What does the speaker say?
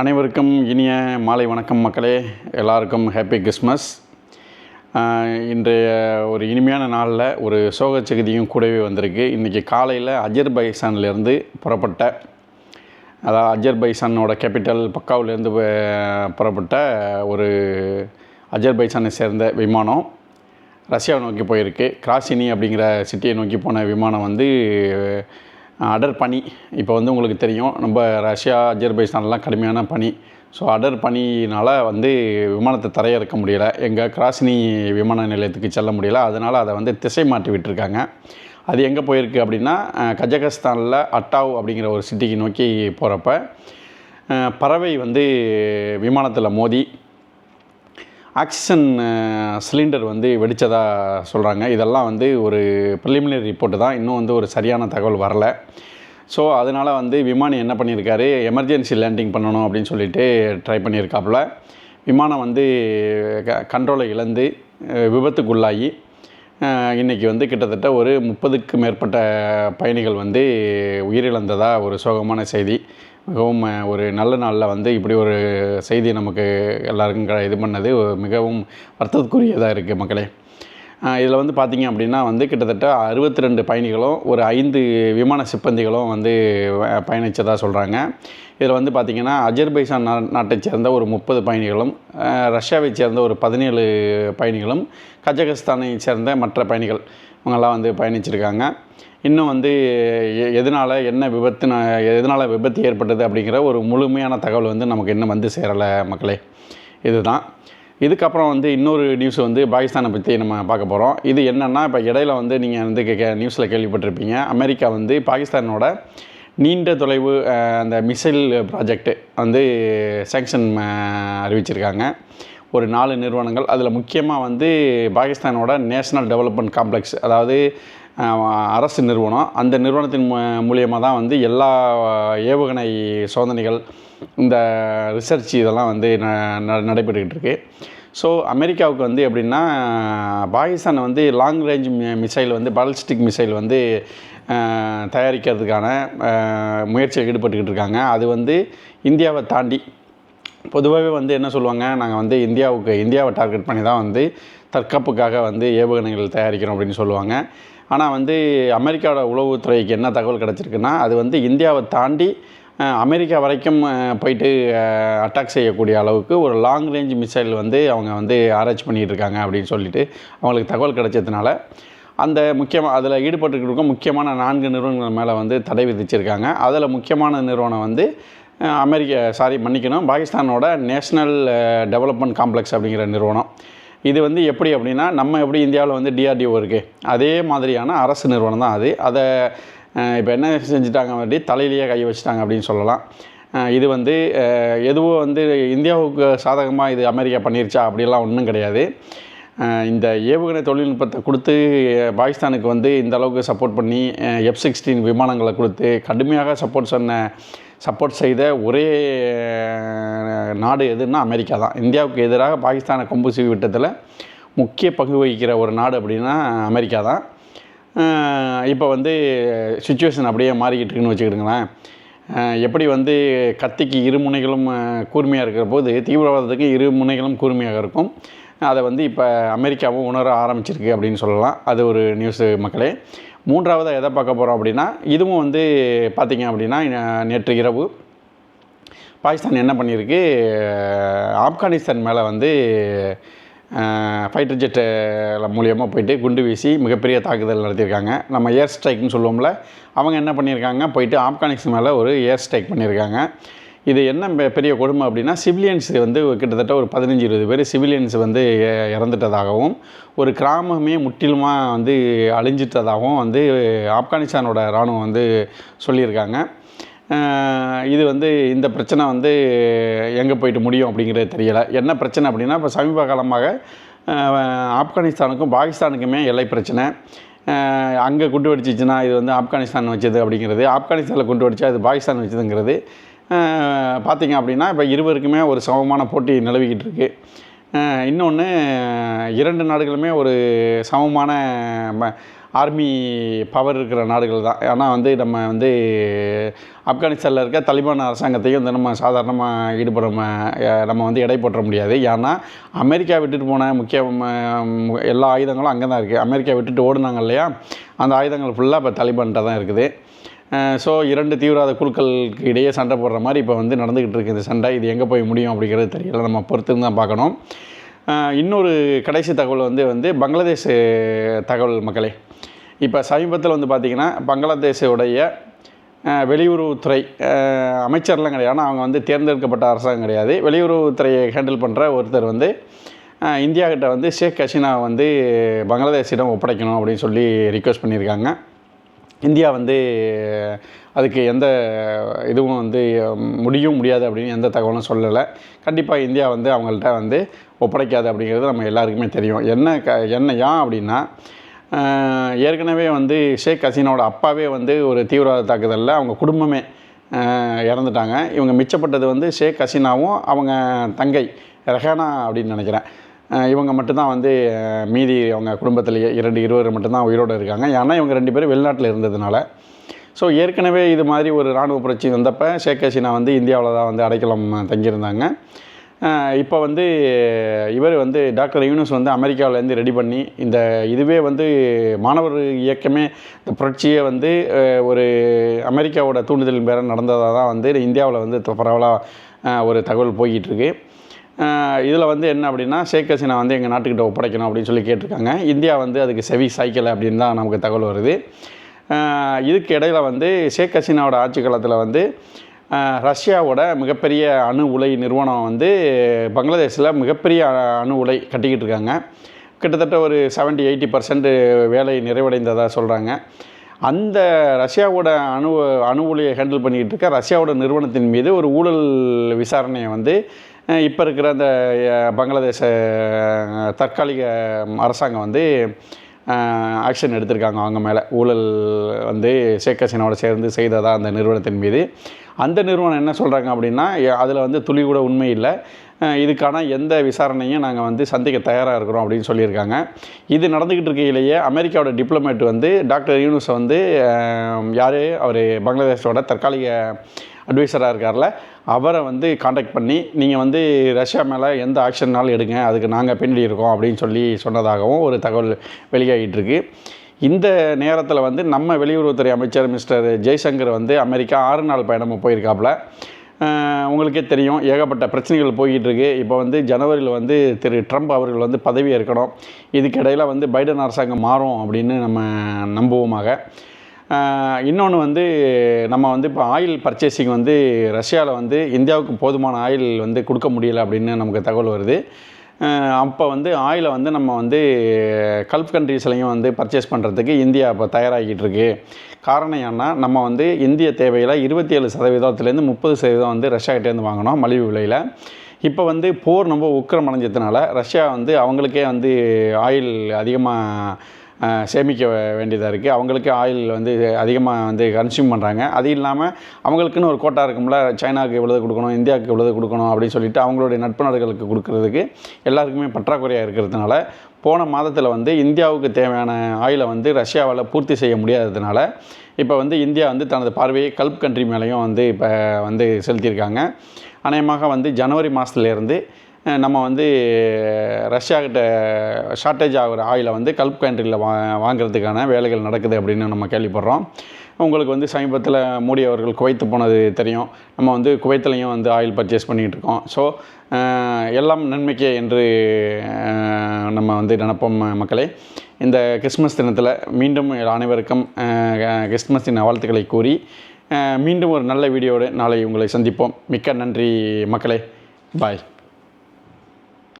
அனைவருக்கும் இனிய மாலை வணக்கம் மக்களே. எல்லாருக்கும் ஹாப்பி கிறிஸ்மஸ் இன்றைய ஒரு இனிமையான நாளில் ஒரு சோக செய்தியும் கூடவே வந்திருக்கு. இன்றைக்கி காலையில் அஜர்பைசான்லேருந்து புறப்பட்ட அதாவது அஜர்பைசானோட கேபிட்டல் பக்காவிலேருந்து புறப்பட்ட ஒரு அஜர்பைசானை சேர்ந்த விமானம் ரஷ்யாவை நோக்கி போயிருக்கு. கிராசினி அப்படிங்கிற சிட்டியை நோக்கி போன விமானம் வந்து அடர் பனி இப்போ வந்து உங்களுக்கு தெரியும் நம்ம ரஷ்யா அஜர்பைஸ்தான்லாம் கடுமையான பனி ஸோ அடர் பனினால் வந்து விமானத்தை தரையிறக்க முடியலை. எங்கள் கிராசினி விமான நிலையத்துக்கு செல்ல முடியலை. அதனால் அதை வந்து திசை மாற்றி விட்டுருக்காங்க. அது எங்கே போயிருக்கு அப்படின்னா கஜகஸ்தானில் அட்டாவ் அப்படிங்கிற ஒரு சிட்டிக்கு நோக்கி போகிறப்ப பறவை வந்து விமானத்தில் மோதி ஆக்சிஜன் சிலிண்டர் வந்து வெடித்ததாக சொல்கிறாங்க இதெல்லாம் வந்து ஒரு ப்ரிலிமினரி ரிப்போர்ட்டு தான். இன்னும் வந்து ஒரு சரியான தகவல் வரல. ஸோ அதனால் வந்து விமானி என்ன பண்ணியிருக்காரு? எமர்ஜென்சி லேண்டிங் பண்ணணும் அப்படின்னு சொல்லிட்டு ட்ரை பண்ணியிருக்காப்புல. விமானம் வந்து க கண்ட்ரோலை இழந்து விபத்துக்குள்ளாகி இன்றைக்கி இன்னைக்கு வந்து கிட்டத்தட்ட ஒரு முப்பதுக்கு மேற்பட்ட பயணிகள் வந்து உயிரிழந்ததாக ஒரு சோகமான செய்தி. மிகவும் ஒரு நல்ல நாளில் வந்து இப்படி ஒரு செய்தி நமக்கு எல்லாருக்கும் க- இது பண்ணது மிகவும் வருத்தத்துக்குரியதாக இருக்குது மக்களே. இதில் வந்து பார்த்தீங்க அப்படின்னா வந்து கிட்டத்தட்ட அறுபத்தி ரெண்டு பயணிகளும் ஒரு ஐந்து விமான சிப்பந்திகளும் வந்து பயணித்ததாக சொல்கிறாங்க இதில் வந்து பார்த்திங்கன்னா அஜர்பைசான் நா நாட்டைச் சேர்ந்த ஒரு முப்பது பயணிகளும் ரஷ்யாவை ரஷ்யாவைச் சேர்ந்த ஒரு பதினேழு பயணிகளும் கஜகஸ்தானை சேர்ந்த மற்ற பயணிகள் இவங்கெல்லாம் வந்து பயணிச்சிருக்காங்க. இன்னும் வந்து எ- எதனால் என்ன விபத்து எதனால் விபத்து ஏற்பட்டது அப்படிங்கிற ஒரு முழுமையான தகவல் வந்து நமக்கு இன்னும் வந்து சேரலை மக்களே. இதுதான். இதுக்கப்புறம் வந்து இன்னொரு நியூஸ் வந்து பாகிஸ்தானை பற்றி நம்ம பார்க்க போகிறோம் இது என்னென்னா இப்போ இடையில வந்து நீங்கள் வந்து கே நியூஸில் கேள்விப்பட்டிருப்பீங்க. அமெரிக்கா வந்து பாகிஸ்தானோட நீண்ட தொலைவு அந்த மிசைல் ப்ராஜெக்ட் வந்து சேங்ஷன் அறிவிச்சிருக்காங்க. ஒரு நாலு நிறுவனங்கள். அதில் முக்கியமாக வந்து பாகிஸ்தானோட நேஷனல் டெவலப்மெண்ட் காம்ப்ளெக்ஸ் அதாவது அரசு நிறுவனம். அந்த நிறுவனத்தின் மூலியமாக தான் வந்து எல்லா ஏவுகணை சோதனைகள் இந்த ரிசர்ச் இதெல்லாம் வந்து ந ந- நடைபெற்றுக்கிட்டு இருக்கு ஸோ அமெரிக்காவுக்கு வந்து எப்படின்னா பாகிஸ்தான் வந்து லாங் ரேஞ்ச் மிசைல் வந்து பாலிஸ்டிக் மிசைல் வந்து தயாரிக்கிறதுக்கான முயற்சியில் ஈடுபட்டுக்கிட்டு இருக்காங்க அது வந்து இந்தியாவை தாண்டி பொதுவாகவே வந்து என்ன சொல்லுவாங்க நாங்கள் வந்து இந்தியாவுக்கு இந்தியாவை டார்கெட் பண்ணி தான் வந்து தற்காப்புக்காக வந்து ஏவுகணைகள் தயாரிக்கிறோம் அப்படின்னு சொல்லுவாங்க. ஆனால் வந்து அமெரிக்காவோட உளவுத்துறைக்கு என்ன தகவல் கிடச்சிருக்குன்னா அது வந்து இந்தியாவை தாண்டி அமெரிக்கா வரைக்கும் போயிட்டு அட்டாக் செய்யக்கூடிய அளவுக்கு ஒரு லாங் ரேஞ்ச் மிசைல் வந்து அவங்க வந்து ஆராய்ச்சி பண்ணிகிட்ருக்காங்க அப்படின்னு சொல்லிட்டு அவங்களுக்கு தகவல் கிடைச்சதுனால அந்த முக்கியமாக அதில் ஈடுபட்டுருக்க முக்கியமான நான்கு நிறுவனங்கள் மேலே வந்து தடை விதிச்சிருக்காங்க. அதில் முக்கியமான நிறுவனம் வந்து அமெரிக்க சாரி மன்னிக்கணும். பாகிஸ்தானோட நேஷ்னல் டெவலப்மெண்ட் காம்ப்ளெக்ஸ் அப்படிங்கிற நிறுவனம். இது வந்து எப்படி அப்படின்னா நம்ம எப்படி இந்தியாவில் வந்து டிஆர்டிஓ இருக்குது அதே மாதிரியான அரசு நிறுவனம் தான் அது. அதை இப்போ என்ன செஞ்சுட்டாங்க அப்படி தலையிலேயே கை வச்சுட்டாங்க அப்படின்னு சொல்லலாம். இது வந்து எதுவோ எதுவும் வந்து இந்தியாவுக்கு சாதகமாக இது அமெரிக்கா பண்ணிருச்சா அப்படிலாம் ஒன்றும் கிடையாது. இந்த ஏவுகணை தொழில்நுட்பத்தை கொடுத்து பாகிஸ்தானுக்கு வந்து இந்த அளவுக்கு சப்போர்ட் பண்ணி எஃப் சிக்ஸ்டீன் விமானங்களை கொடுத்து கடுமையாக சப்போர்ட் சொன்ன சப்போர்ட் செய்த ஒரே நாடு எதுன்னா அமெரிக்கா தான். இந்தியாவுக்கு எதிராக பாகிஸ்தானை கொம்பு சீவி விட்டதில் முக்கிய பங்கு வகிக்கிற ஒரு நாடு அப்படின்னா அமெரிக்கா தான். இப்போ வந்து சுச்சுவேஷன் அப்படியே மாறிக்கிட்டு இருக்குன்னு வச்சுக்கிடுங்களேன். எப்படி வந்து கத்திக்கு இரு முனைகளும் கூர்மையாக இருக்கிற போது தீவிரவாதத்துக்கு இரு முனைகளும் கூர்மையாக இருக்கும். அதை வந்து இப்போ அமெரிக்காவும் உணர ஆரம்பிச்சிருக்கு அப்படின்னு சொல்லலாம். அது ஒரு நியூஸு மக்களே. மூன்றாவதாக எதை பார்க்க போகிறோம் அப்படின்னா இதுவும் வந்து பார்த்திங்க அப்படின்னா நேற்று இரவு பாகிஸ்தான் என்ன பண்ணியிருக்கு? ஆப்கானிஸ்தான் மேலே வந்து ஃபைட்டர் ஜெட்டு மூலியமாக போயிட்டு குண்டு வீசி மிகப்பெரிய தாக்குதல் நடத்தியிருக்காங்க. நம்ம ஏர் ஸ்ட்ரைக்னு சொல்லுவோம்ல அவங்க என்ன பண்ணியிருக்காங்க? போயிட்டு ஆப்கானிஸ்தான் மேலே ஒரு ஏர் ஸ்ட்ரைக் பண்ணியிருக்காங்க. இது என்ன பெரிய கொடுமை அப்படின்னா சிவிலியன்ஸ் வந்து கிட்டத்தட்ட ஒரு பதினஞ்சு இருபது பேர் சிவிலியன்ஸ் வந்து இறந்துட்டதாகவும் ஒரு கிராமமே முற்றிலுமாக வந்து அழிஞ்சிட்டதாகவும் வந்து ஆப்கானிஸ்தானோட இராணுவம் வந்து சொல்லியிருக்காங்க. இது வந்து இந்த பிரச்சனை வந்து எங்கே போயிட்டு முடியும் அப்படிங்கிறது தெரியலை. என்ன பிரச்சனை அப்படின்னா இப்போ சமீப காலமாக ஆப்கானிஸ்தானுக்கும் பாகிஸ்தானுக்குமே எல்லை பிரச்சனை. அங்கே குண்டு வெடிச்சிச்சுன்னா இது வந்து ஆப்கானிஸ்தான் வச்சது அப்படிங்கிறது ஆப்கானிஸ்தானில் குண்டு வெடிச்சா அது பாகிஸ்தான் வச்சதுங்கிறது. பார்த்திங்க அப்படின்னா இப்போ இருவருக்குமே ஒரு சமமான போட்டி நிலவிக்கிட்டு இருக்கு. இன்னொன்று இரண்டு நாடுகளுமே ஒரு சமமான ம- ஆர்மி பவர் இருக்கிற நாடுகள் தான். ஆனால் வந்து நம்ம வந்து ஆப்கானிஸ்தானில் இருக்க தலிபான் அரசாங்கத்தையும் வந்து நம்ம சாதாரணமாக ஈடுபட நம்ம நம்ம வந்து எடை போட்டுற முடியாது. ஏன்னா அமெரிக்கா விட்டுட்டு போன முக்கிய எல்லா ஆயுதங்களும் அங்கே தான் இருக்குது அமெரிக்கா விட்டுட்டு ஓடுனாங்க இல்லையா? அந்த ஆயுதங்கள் ஃபுல்லாக இப்போ தலிபான்கிட்ட தான் இருக்குது. ஸோ இரண்டு தீவிரவாத குழுக்களுக்கு இடையே சண்டை போடுற மாதிரி இப்போ வந்து நடந்துக்கிட்டு இருக்குது இந்த சண்டை இது எங்கே போய் முடியும் அப்படிங்கிறது தெரியல. நம்ம பொறுத்து தான் பார்க்கணும். இன்னொரு கடைசி தகவல் வந்து வந்து பங்களாதேஷ் தகவல் மக்களே. இப்போ சமீபத்தில் வந்து பார்த்திங்கன்னா பங்களாதேஷுடைய வெளியுறவுத்துறை அமைச்சர்லாம் கிடையாது. ஆனால் அவங்க வந்து தேர்ந்தெடுக்கப்பட்ட அரசாங்கம் கிடையாது. வெளியுறவுத்துறையை ஹேண்டில் பண்ணுற ஒருத்தர் வந்து இந்தியாக்கிட்ட இந்தியா கிட்ட வந்து ஷேக் ஹசீனா வந்து பங்களாதேஷிடம் ஒப்படைக்கணும் அப்படின்னு சொல்லி ரிக்வெஸ்ட் பண்ணியிருக்காங்க. இந்தியா வந்து அதுக்கு எந்த இதுவும் வந்து முடியும் முடியாது அப்படின்னு எந்த தகவலும் சொல்லலை. கண்டிப்பாக இந்தியா வந்து அவங்கள்ட்ட வந்து ஒப்படைக்காது அப்படிங்கிறது நம்ம எல்லாருக்குமே தெரியும். என்ன க என்ன ஏன் அப்படின்னா ஏற்கனவே வந்து ஷேக் ஹசீனாவோட அப்பாவே வந்து ஒரு தீவிரவாத தாக்குதலில் அவங்க குடும்பமே இறந்துட்டாங்க. இவங்க மிச்சப்பட்டது வந்து ஷேக் ஹசீனாவும் அவங்க தங்கை ரெஹானா அப்படின்னு நினைக்கிறேன். இவங்க மட்டும்தான் வந்து மீதி அவங்க குடும்பத்திலேயே இரண்டு இருவர் மட்டும்தான் உயிரோடு இருக்காங்க. ஏன்னா இவங்க ரெண்டு பேரும் வெளிநாட்டில் இருந்ததுனால. ஸோ ஏற்கனவே இது மாதிரி ஒரு இராணுவ புரட்சி வந்தப்போ ஷேக் ஹசீனா வந்து இந்தியாவில் தான் வந்து அடைக்கலம் தங்கியிருந்தாங்க. இப்போ வந்து இவர் வந்து டாக்டர் யூனுஸ் வந்து அமெரிக்காவிலேருந்து ரெடி பண்ணி இந்த இதுவே வந்து மாணவர் இயக்கமே இந்த புரட்சியை வந்து ஒரு அமெரிக்காவோட தூண்டுதலின் பேர நடந்ததாக தான் வந்து இந்தியாவில் வந்து பரவலாக ஒரு தகவல் போய்கிட்டுருக்கு இதில் வந்து என்ன அப்படின்னா ஷேக் ஹசீனா வந்து எங்கள் நாட்டுக்கிட்ட ஒப்படைக்கணும் அப்படின்னு சொல்லி கேட்டிருக்காங்க. இந்தியா வந்து அதுக்கு செவி சாய்க்கலை அப்படின்னு தான் நமக்கு தகவல் வருது. இதுக்கு இடையில் வந்து ஷேக் ஹசீனாவோட ஆட்சி காலத்தில் வந்து ரஷ்யாவோட மிகப்பெரிய அணு உலை நிறுவனம் வந்து பங்களாதேஷில் மிகப்பெரிய அணு உலை கட்டிக்கிட்டு இருக்காங்க. கிட்டத்தட்ட ஒரு 70 எயிட்டி பர்சன்ட் வேலை நிறைவடைந்ததாக சொல்கிறாங்க அந்த ரஷ்யாவோட அணு அணு உலையை ஹேண்டில் பண்ணிக்கிட்டு இருக்க ரஷ்யாவோட நிறுவனத்தின் மீது ஒரு ஊழல் விசாரணையை வந்து இப்போ இருக்கிற அந்த பங்களாதேச தற்காலிக அரசாங்கம் வந்து ஆக்ஷன் எடுத்திருக்காங்க அவங்க மேலே. ஊழல் வந்து ஷேக் ஹசீனாவோட சேர்ந்து செய்ததா அந்த நிறுவனத்தின் மீது. அந்த நிறுவனம் என்ன சொல்கிறாங்க அப்படின்னா அதில் வந்து துளி கூட உண்மை இல்லை. இதுக்கான எந்த விசாரணையும் நாங்கள் வந்து சந்திக்க தயாராக இருக்கிறோம் அப்படின்னு சொல்லியிருக்காங்க. இது நடந்துக்கிட்டு இருக்கையிலேயே அமெரிக்காவோட டிப்ளமேட் வந்து டாக்டர் யூனுஸை வந்து யார்? அவர் பங்களாதேஷோட தற்காலிக அட்வைசராக இருக்கார்ல. அவரை வந்து காண்டாக்ட் பண்ணி நீங்கள் வந்து ரஷ்யா மேலே எந்த ஆக்ஷன்னாலும் எடுங்க அதுக்கு நாங்கள் பின்னாடி இருக்கோம் அப்படின்னு சொல்லி சொன்னதாகவும் ஒரு தகவல் வெளியாகிட்டு இருக்கு. இந்த நேரத்தில் வந்து நம்ம வெளியுறவுத்துறை அமைச்சர் மிஸ்டர் ஜெய்சங்கர் வந்து அமெரிக்கா ஆறு நாள் பயணமும் போயிருக்காப்புல. உங்களுக்கே தெரியும் ஏகப்பட்ட பிரச்சனைகள் போய்கிட்டு இருக்கு. இப்போ வந்து ஜனவரியில் வந்து திரு ட்ரம்ப் அவர்கள் வந்து பதவி ஏற்கணும். இதுக்கிடையில் வந்து பைடன் அரசாங்கம் மாறும் அப்படின்னு நம்ம நம்புவோமாக. இன்னொன்று வந்து நம்ம வந்து இப்போ ஆயில் பர்ச்சேசிங் வந்து ரஷ்யாவில் வந்து இந்தியாவுக்கு போதுமான ஆயில் வந்து கொடுக்க முடியல அப்படின்னு நமக்கு தகவல் வருது. அப்போ வந்து ஆயிலை வந்து நம்ம வந்து கல்ஃப் கண்ட்ரீஸ்லையும் வந்து பர்ச்சேஸ் பண்ணுறதுக்கு இந்தியா இப்போ தயாராகிட்டு இருக்கு. காரணம் ஏன்னா நம்ம வந்து இந்திய தேவையில் இருபத்தி ஏழு சதவீதத்துலேருந்து முப்பது சதவீதம் வந்து ரஷ்யாகிட்டேருந்து வாங்கினோம் மலிவு விலையில். இப்போ வந்து போர் ரொம்ப உக்கிரம் அடைஞ்சதுனால ரஷ்யா வந்து அவங்களுக்கே வந்து ஆயில் அதிகமாக சேமிக்க வேண்டியதாக இருக்குது அவங்களுக்கு ஆயில் வந்து அதிகமாக வந்து கன்சியூம் பண்ணுறாங்க அது இல்லாமல் அவங்களுக்குன்னு ஒரு கோட்டா இருக்கும்ல சைனாவுக்கு இவ்வளவு கொடுக்கணும் இந்தியாவுக்கு இவ்வளவு கொடுக்கணும் அப்படின்னு சொல்லிட்டு அவங்களுடைய நட்பு நாடுகளுக்கு கொடுக்கறதுக்கு எல்லாருக்குமே பற்றாக்குறையாக இருக்கிறதுனால போன மாதத்தில் வந்து இந்தியாவுக்கு தேவையான ஆயிலை வந்து ரஷ்யாவால் பூர்த்தி செய்ய முடியாததுனால இப்போ வந்து இந்தியா வந்து தனது பார்வையை கல்ப் கண்ட்ரி மேலேயும் வந்து இப்போ வந்து செலுத்தியிருக்காங்க. அநேகமாக வந்து ஜனவரி மாதத்துலேருந்து நம்ம வந்து ரஷ்யாக்கிட்ட ஷார்ட்டேஜ் ஆகிற ஆயிலை வந்து கல்ப் கண்ட்ரியில் வா வாங்குறதுக்கான வேலைகள் நடக்குது அப்படின்னு நம்ம கேள்விப்படுறோம். உங்களுக்கு வந்து சமீபத்தில் மோடி அவர்கள் குவைத்து போனது தெரியும். நம்ம வந்து குவைத்துலையும் வந்து ஆயில் பர்ச்சேஸ் பண்ணிகிட்டு இருக்கோம். ஸோ எல்லாம் நன்மைக்கே என்று நம்ம வந்து நினப்போம் மக்களே. இந்த கிறிஸ்மஸ் தினத்தில் மீண்டும் அனைவருக்கும் கிறிஸ்மஸின் தின வாழ்த்துக்களை கூறி மீண்டும் ஒரு நல்ல வீடியோடு நாளை உங்களை சந்திப்போம். மிக்க நன்றி மக்களே. பாய்